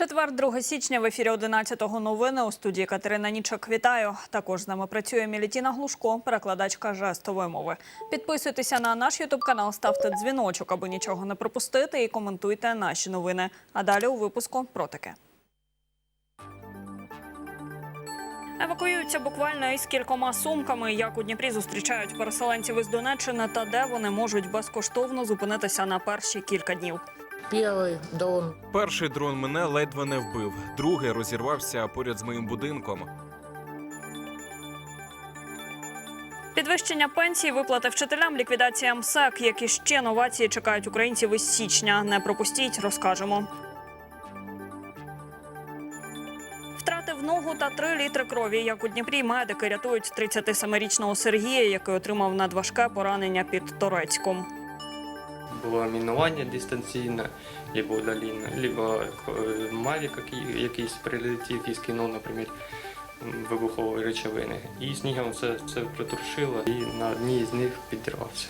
Четвер, 2 січня в ефірі 11-го новини у студії Катерина Нічок. Вітаю. Також з нами працює Мілітіна Глушко, перекладачка жестової мови. Підписуйтеся на наш ютуб канал, ставте дзвіночок, аби нічого не пропустити, і коментуйте наші новини. А далі у випуску про таке. Евакуюються буквально із кількома сумками. Як у Дніпрі зустрічають переселенців із Донеччини та де вони можуть безкоштовно зупинитися на перші кілька днів. Первый дрон. Перший дрон мене ледве не вбив, другий розірвався поряд з моїм будинком. Підвищення пенсій, виплати вчителям, ліквідація МСЕК, які ще новації чекають українців із січня. Не пропустіть, розкажемо. Втратив ногу та три літри крові. Як у Дніпрі медики рятують 37-річного Сергія, який отримав надважке поранення під Торецьком. Було мінування дистанційне, либо удалінне, либо е, Мавік якийсь прилетів і скинув, наприклад, вибухової речовини. І снігом все, все протрушило і на одній з них підірвався.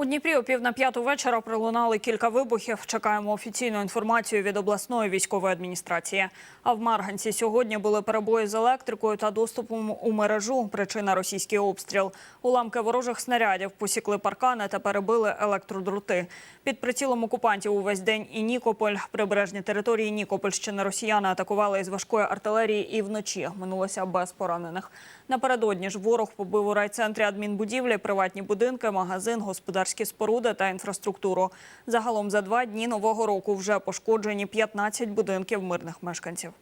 У Дніпрі о пів на п'яту вечора пролунали кілька вибухів. Чекаємо офіційну інформацію від обласної військової адміністрації. А в Марганці сьогодні були перебої з електрикою та доступом у мережу. Причина російський обстріл. Уламки ворожих снарядів посікли паркани та перебили електродроти. Під прицілом окупантів увесь день і Нікополь. Прибережні території Нікопольщини росіяни атакували із важкої артилерії і вночі. Минулося без поранених. Напередодні ж ворог побив у райцентрі адмінбудівлі, приватні будинки, магазин, господарські споруди та інфраструктуру. Загалом за два дні нового року вже пошкоджені 15 будинків мирних мешканців.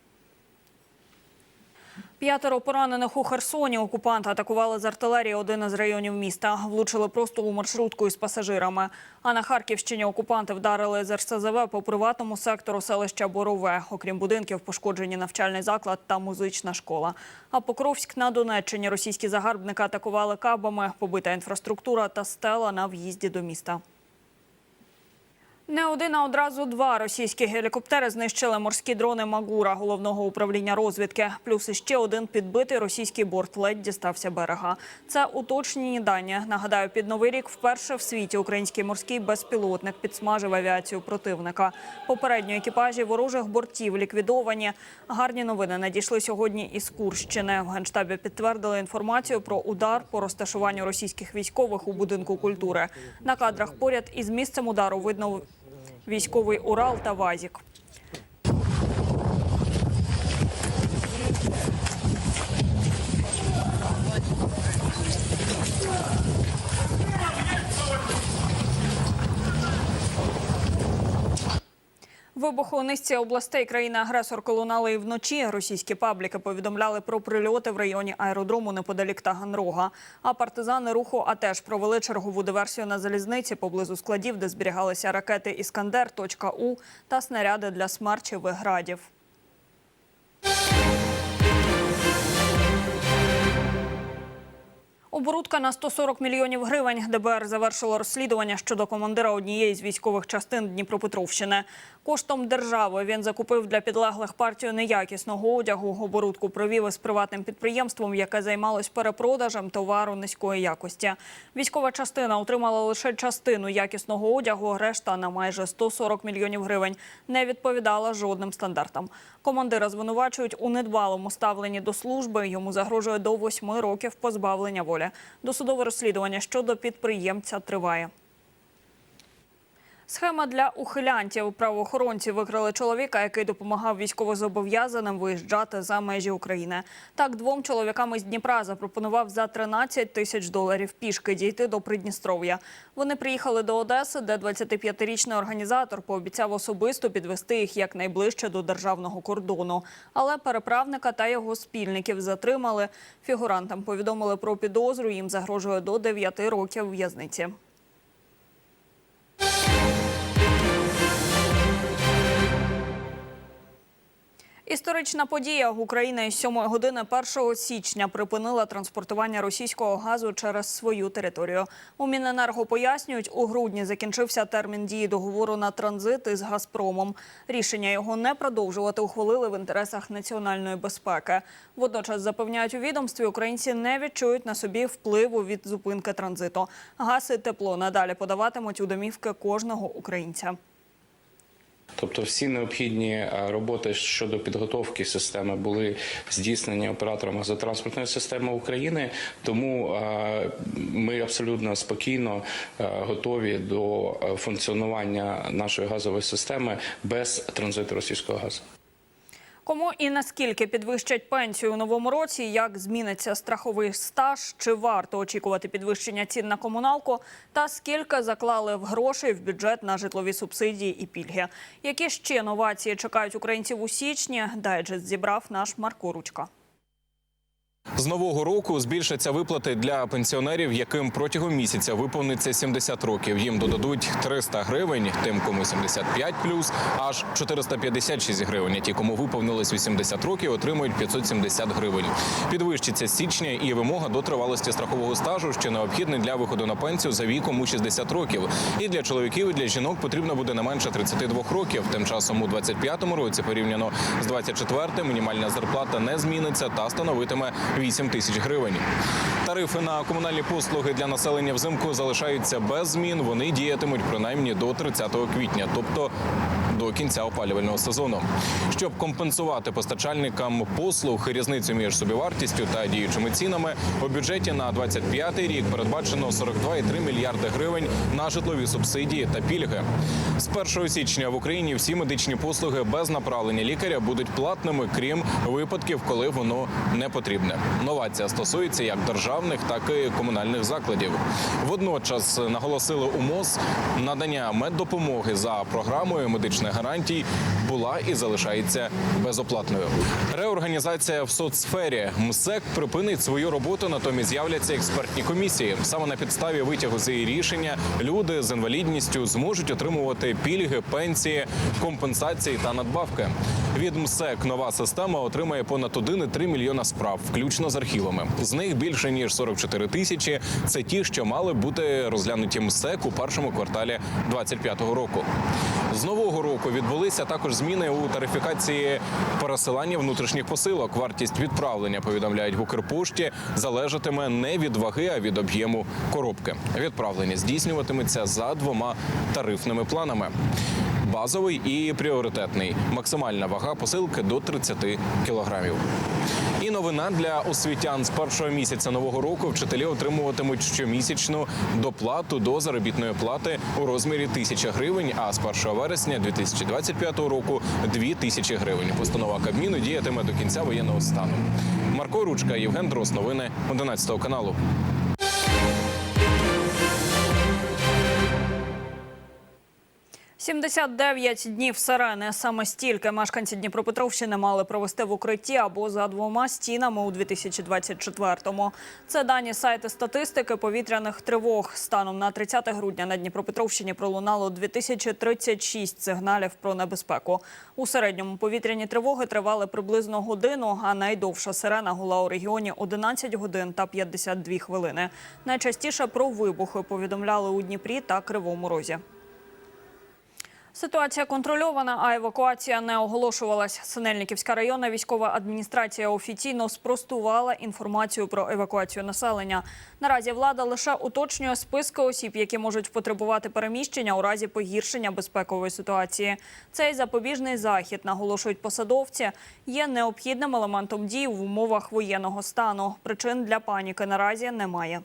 П'ятеро поранених у Херсоні. Окупанти атакували з артилерії один із районів міста. Влучили просто у маршрутку із пасажирами. А на Харківщині окупанти вдарили з РСЗВ по приватному сектору селища Борове. Окрім будинків, пошкоджені навчальний заклад та музична школа. А Покровськ на Донеччині російські загарбники атакували кабами, побита інфраструктура та стела на в'їзді до міста. Не один, а одразу два російські гелікоптери знищили морські дрони Магура головного управління розвідки. Плюс іще один підбитий російський борт ледь дістався берега. Це уточнені дані. Нагадаю, під новий рік вперше в світі український морський безпілотник підсмажив авіацію противника. Попередньо екіпажі ворожих бортів ліквідовані. Гарні новини надійшли сьогодні із Курщини. В генштабі підтвердили інформацію про удар по розташуванню російських військових у будинку культури. На кадрах поряд із місцем удару видно військовий Урал та Вазік. Вибуху у низці областей країни-агресорки лунали і вночі. Російські пабліки повідомляли про прильоти в районі аеродрому неподалік Таганрога. А партизани руху АТЕШ провели чергову диверсію на залізниці поблизу складів, де зберігалися ракети «Іскандер», «Точка У» та снаряди для смерчів і градів. Оборудка на 140 мільйонів гривень. ДБР завершило розслідування щодо командира однієї з військових частин Дніпропетровщини. Коштом держави він закупив для підлеглих партію неякісного одягу. Оборудку провів із приватним підприємством, яке займалось перепродажем товару низької якості. Військова частина отримала лише частину якісного одягу. Решта на майже 140 мільйонів гривень не відповідала жодним стандартам. Командира звинувачують у недбалому ставленні до служби. Йому загрожує до восьми років позбавлення волі. Досудове розслідування щодо підприємця триває. Схема для ухилянтів. Правоохоронці викрили чоловіка, який допомагав військовозобов'язаним виїжджати за межі України. Так, двом чоловікам із Дніпра запропонував за 13 тисяч доларів пішки дійти до Придністров'я. Вони приїхали до Одеси, де 25-річний організатор пообіцяв особисто підвести їх якнайближче до державного кордону. Але переправника та його спільників затримали. Фігурантам повідомили про підозру. Їм загрожує до 9 років в'язниці. Історична подія. Україна із 7 години 1 січня припинила транспортування російського газу через свою територію. У Міненерго пояснюють, у грудні закінчився термін дії договору на транзит із Газпромом. Рішення його не продовжувати ухвалили в інтересах національної безпеки. Водночас запевняють у відомстві, українці не відчують на собі впливу від зупинки транзиту. Газ і тепло надалі подаватимуть у домівки кожного українця. Тобто всі необхідні е, роботи щодо підготовки системи були здійснені оператором газотранспортної системи України. Тому е, ми абсолютно спокійно е, готові до функціонування нашої газової системи без транзиту російського газу. Кому і наскільки підвищать пенсію у новому році? Як зміниться страховий стаж? Чи варто очікувати підвищення цін на комуналку? Та скільки заклали в грошей в бюджет на житлові субсидії і пільги? Які ще новації чекають українців у січні? Дайджест зібрав наш Марко Ручка. З нового року збільшаться виплати для пенсіонерів, яким протягом місяця виповниться 70 років. Їм додадуть 300 гривень, тим, кому 75 плюс, аж 456 гривень. Ті, кому виповнилось 80 років, отримують 570 гривень. Підвищиться з січня і вимога до тривалості страхового стажу, що необхідний для виходу на пенсію за віком у 60 років. І для чоловіків, і для жінок потрібно буде не менше 32 років. Тим часом у 25-му році, порівняно з 24-м, мінімальна зарплата не зміниться та становитиме 8 тисяч гривень. Тарифи на комунальні послуги для населення взимку залишаються без змін. Вони діятимуть принаймні до 30 квітня, тобто до кінця опалювального сезону. Щоб компенсувати постачальникам послуг різницю між собівартістю та діючими цінами, у бюджеті на 25 рік передбачено 42,3 мільярди гривень на житлові субсидії та пільги. З 1 січня в Україні всі медичні послуги без направлення лікаря будуть платними, крім випадків, коли воно не потрібне. Новація стосується як державних, так і комунальних закладів. Водночас наголосили у МОЗ, надання меддопомоги за програмою медичних гарантій була і залишається безоплатною. Реорганізація в соцсфері МСЕК припинить свою роботу, натомість з'являться експертні комісії. Саме на підставі витягу з її рішення люди з інвалідністю зможуть отримувати пільги, пенсії, компенсації та надбавки. Від МСЕК нова система отримає понад 1,3 мільйона справ, включно з архівами. З них більше ніж 44 тисячі. Це ті, що мали бути розглянуті МСЕК у першому кварталі 2025 року. З нового року відбулися також зміни у тарифікації пересилання внутрішніх посилок. Вартість відправлення повідомляють в Укрпошті залежатиме не від ваги, а від об'єму коробки. Відправлення здійснюватиметься за двома тарифними планами. Базовий і пріоритетний. Максимальна вага посилки до 30 кілограмів. І новина для освітян з першого місяця нового року вчителі отримуватимуть щомісячну доплату до заробітної плати у розмірі тисяча гривень. А з 1 вересня 2025 року 2 тисячі гривень. Постанова Кабміну діятиме до кінця воєнного стану. Марко Ручка, Євген Дрос. Новини 11 каналу. – 79 днів сирени. Саме стільки мешканці Дніпропетровщини мали провести в укритті або за двома стінами у 2024-му. Це дані сайту статистики повітряних тривог. Станом на 30 грудня на Дніпропетровщині пролунало 2036 сигналів про небезпеку. У середньому повітряні тривоги тривали приблизно годину, а найдовша сирена гула у регіоні 11 годин та 52 хвилини. Найчастіше про вибухи повідомляли у Дніпрі та Кривому Розі. Ситуація контрольована, а евакуація не оголошувалась. Синельниківська районна військова адміністрація офіційно спростувала інформацію про евакуацію населення. Наразі влада лише уточнює списки осіб, які можуть потребувати переміщення у разі погіршення безпекової ситуації. Цей запобіжний захід, наголошують посадовці, є необхідним елементом дій в умовах воєнного стану. Причин для паніки наразі немає.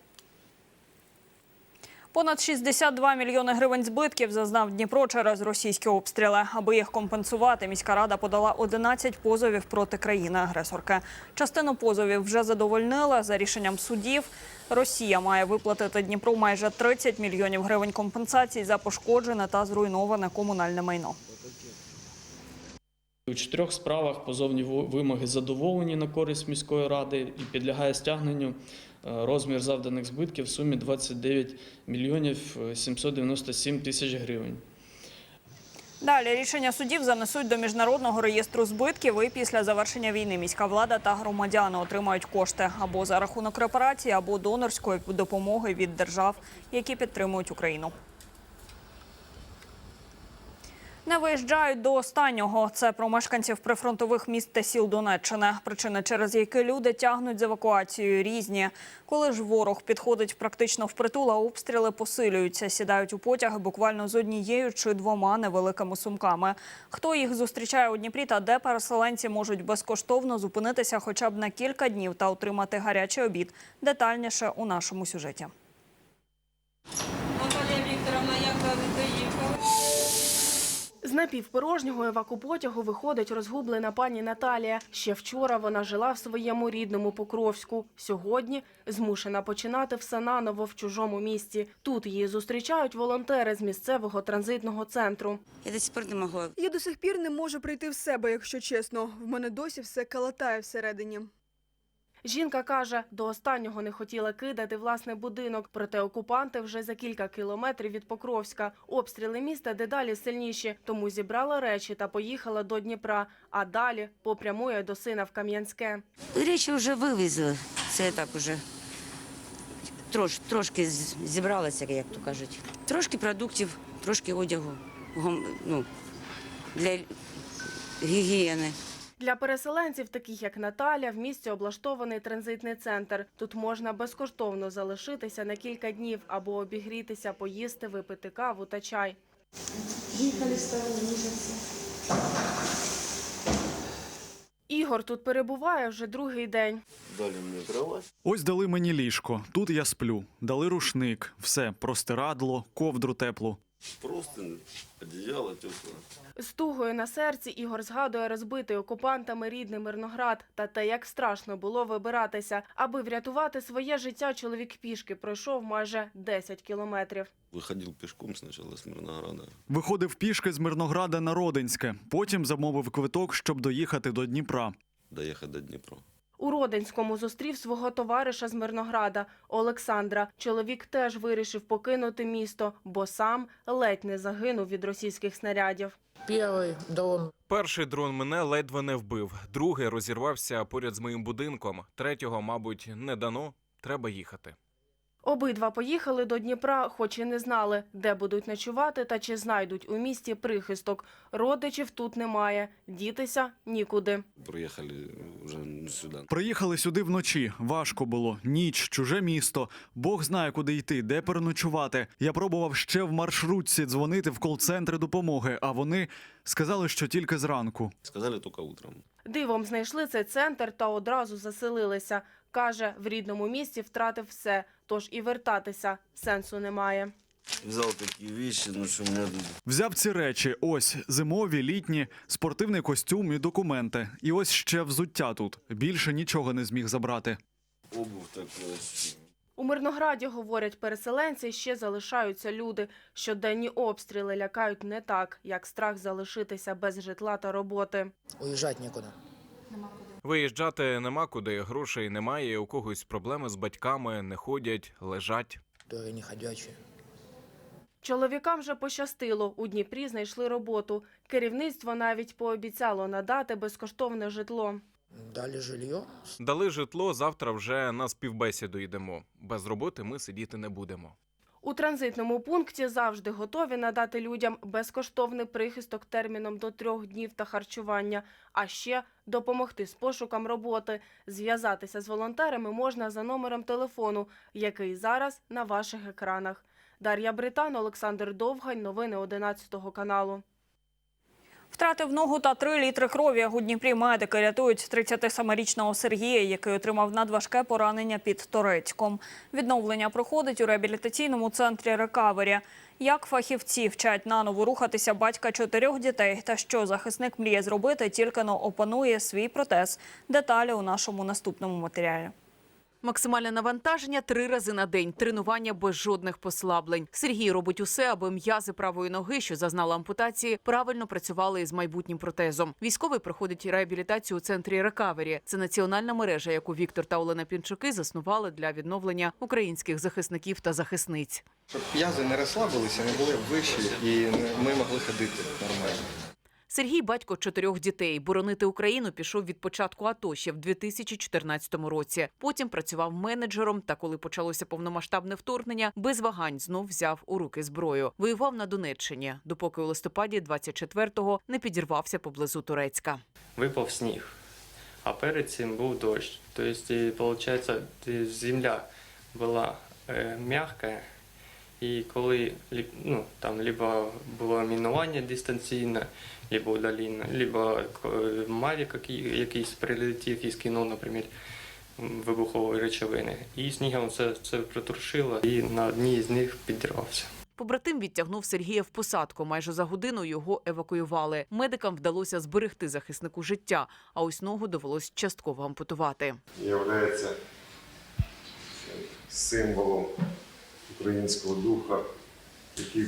Понад 62 мільйони гривень збитків зазнав Дніпро через російські обстріли. Аби їх компенсувати, міська рада подала 11 позовів проти країни-агресорки. Частину позовів вже задовольнила. За рішенням судів, Росія має виплатити Дніпру майже 30 мільйонів гривень компенсацій за пошкоджене та зруйноване комунальне майно. У чотирьох справах позовні вимоги задоволені на користь міської ради і підлягає стягненню е, розмір завданих збитків в сумі 29 мільйонів е, 797 тисяч гривень. Далі рішення судів занесуть до міжнародного реєстру збитків. І після завершення війни міська влада та громадяни отримають кошти або за рахунок репарації, або донорської допомоги від держав, які підтримують Україну. Не виїжджають до останнього. Це про мешканців прифронтових міст та сіл Донеччини. Причини, через які люди тягнуть з евакуацією, різні. Коли ж ворог підходить практично впритул, а обстріли посилюються, сідають у потяги буквально з однією чи двома невеликими сумками. Хто їх зустрічає у Дніпрі та де переселенці можуть безкоштовно зупинитися хоча б на кілька днів та отримати гарячий обід. Детальніше у нашому сюжеті. З напівпорожнього евакупотягу виходить розгублена пані Наталія. Ще вчора вона жила в своєму рідному Покровську. Сьогодні змушена починати все наново в чужому місті. Тут її зустрічають волонтери з місцевого транзитного центру. Я до сих пор не могла. Я до сих пір не можу прийти в себе, якщо чесно. В мене досі все калатає всередині. Жінка каже, до останнього не хотіла кидати власний будинок, проте окупанти вже за кілька кілометрів від Покровська. Обстріли міста дедалі сильніші, тому зібрала речі та поїхала до Дніпра, а далі попрямує до сина в Кам'янське. Речі вже вивезли. Це так уже трош, трошки зібралася, як то кажуть. Трошки продуктів, трошки одягу ну, для гігієни. Для переселенців, таких як Наталя, в місті облаштований транзитний центр. Тут можна безкоштовно залишитися на кілька днів або обігрітися, поїсти, випити каву та чай. Ігор тут перебуває вже другий день. Ось дали мені ліжко. Тут я сплю. Дали рушник, все, простирадло, ковдру теплу. Просто одеяло теплое. З тугою на серці Ігор згадує розбитий окупантами рідний Мирноград та те, як страшно було вибиратися. Аби врятувати своє життя, чоловік пішки пройшов майже 10 кілометрів. Выходил пешком сначала с Мирнограда. Виходив пішки з Мирнограда на Родинське. Потім замовив квиток, щоб доїхати до Дніпра. Доехать до Днепра. У Родинському зустрів свого товариша з Мирнограда Олександра. Чоловік теж вирішив покинути місто, бо сам ледь не загинув від російських снарядів. Первый дрон Перший дрон мене ледве не вбив, другий розірвався поряд з моїм будинком. Третього, мабуть, не дано. Треба їхати. Обидва поїхали до Дніпра, хоч і не знали, де будуть ночувати та чи знайдуть у місті прихисток. Родичів тут немає, дітися нікуди. Приехали уже сюда. Приїхали сюди вночі. Важко було. Ніч, чуже місто. Бог знає, куди йти, де переночувати. Я пробував ще в маршрутці дзвонити в кол-центри допомоги, а вони сказали, що тільки зранку. Сказали только утром. Дивом знайшли цей центр та одразу заселилися. Каже, в рідному місті втратив все, тож і вертатися сенсу немає. Взял такие вещи, ну меня тут Взяв ці речі: ось зимові, літні, спортивний костюм і документи. І ось ще взуття тут. Більше нічого не зміг забрати. обувь такая. У Мирнограді, говорять переселенці, ще залишаються люди. Щоденні обстріли лякають не так, як страх залишитися без житла та роботи. уезжать некуда. Виїжджати нема куди, грошей немає. У когось проблеми з батьками, не ходять, лежать. Которые не ходячие. Чоловікам вже пощастило. У Дніпрі знайшли роботу. Керівництво навіть пообіцяло надати безкоштовне житло. Дали жилье. Дали житло, завтра вже на співбесіду йдемо. Без роботи ми сидіти не будемо. У транзитному пункті завжди готові надати людям безкоштовний прихисток терміном до трьох днів та харчування, а ще допомогти з пошуком роботи. Зв'язатися з волонтерами можна за номером телефону, який зараз на ваших екранах. Дар'я Британ, Олександр Довгань. Новини 11 каналу. Втратив ногу та три літри крові. У Дніпрі медики рятують 37-річного Сергія, який отримав надважке поранення під Торецьком. Відновлення проходить у реабілітаційному центрі «Рекавері». Як фахівці вчать наново рухатися батька чотирьох дітей та що захисник мріє зробити, тільки но опанує свій протез. Деталі у нашому наступному матеріалі. Максимальне навантаження три рази на день, тренування без жодних послаблень. Сергій робить усе, аби м'язи правої ноги, що зазнала ампутації, правильно працювали із майбутнім протезом. Військовий проходить реабілітацію у центрі Рекавері. Це національна мережа, яку Віктор та Олена Пінчуки заснували для відновлення українських захисників та захисниць. Щоб м'язи не розслабилися, не були вищі і ми могли ходити нормально. Сергій батько чотирьох дітей. Боронити Україну пішов від початку АТО ще в 2014 році. Потім працював менеджером. Та коли почалося повномасштабне вторгнення, без вагань знов взяв у руки зброю. Воював на Донеччині, допоки у листопаді 24-го не підірвався поблизу Турецька. Випав сніг, а перед цим був дощ. Тобто, виходить, земля була е, м'яка, і коли ну, там либо було мінування дистанційне, либо удалінне, либо Мавік якийсь прилетів і скинув, наприклад, вибухової речовини. І снігом це, це протрушило, і на одній з них підірвався. Побратим відтягнув Сергія в посадку. Майже за годину його евакуювали. Медикам вдалося зберегти захиснику життя, а ось ногу довелось частково ампутувати. являється символом українського духа, який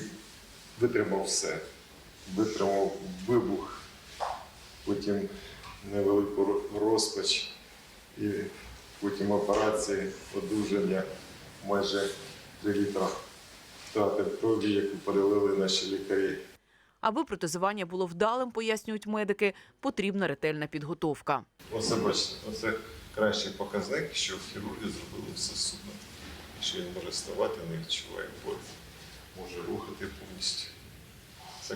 витримав все. Витримав вибух, потім невелику розпач і потім операції, одужання майже 3 літра втратив крові, яку перелили наші лікарі. Аби протезування було вдалим, пояснюють медики, потрібна ретельна підготовка. Оце бачите, оце кращий показник, що хірурги зробили все супер. Що він може ставати, не відчуває болі, може рухати повністю. Це.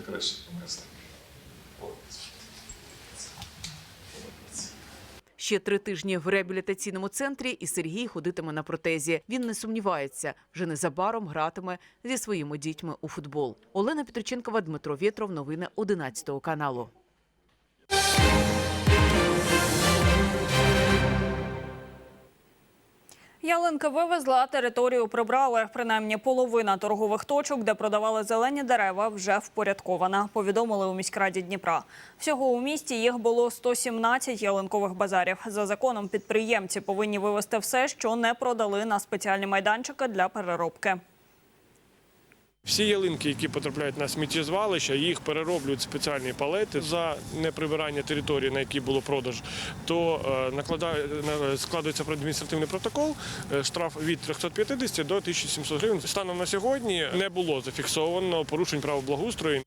Молодець. Молодець. Ще три тижні в реабілітаційному центрі, і Сергій ходитиме на протезі. Він не сумнівається, вже незабаром гратиме зі своїми дітьми у футбол. Олена Петриченкова, Дмитро Вєтров. Новини 11 каналу. Ялинки вивезли, а територію прибрали. Принаймні половина торгових точок, де продавали зелені дерева, вже впорядкована. Повідомили у міськраді Дніпра. Всього у місті їх було 117 ялинкових базарів. За законом підприємці повинні вивезти все, що не продали на спеціальні майданчики для переробки. Всі ялинки, які потрапляють на сміттєзвалища, їх перероблюють спеціальні палети за неприбирання території, на якій було продаж, то е, на- складується адміністративний протокол, е, штраф від 350 до 1700 гривень. Станом на сьогодні не було зафіксовано порушень прав благоустрою.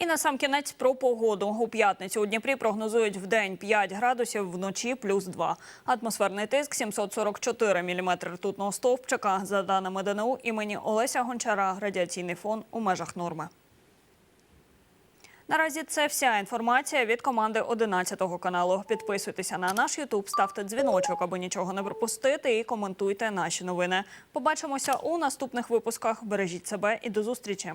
І на сам кінець про погоду. У п'ятницю у Дніпрі прогнозують в день 5 градусів, вночі плюс 2. Атмосферний тиск 744 міліметри ртутного стовпчика. За даними ДНУ імені Олеся Гончара, радіаційний фон у межах норми. Наразі це вся інформація від команди 11 каналу. Підписуйтеся на наш Ютуб, ставте дзвіночок, аби нічого не пропустити, і коментуйте наші новини. Побачимося у наступних випусках. Бережіть себе і до зустрічі.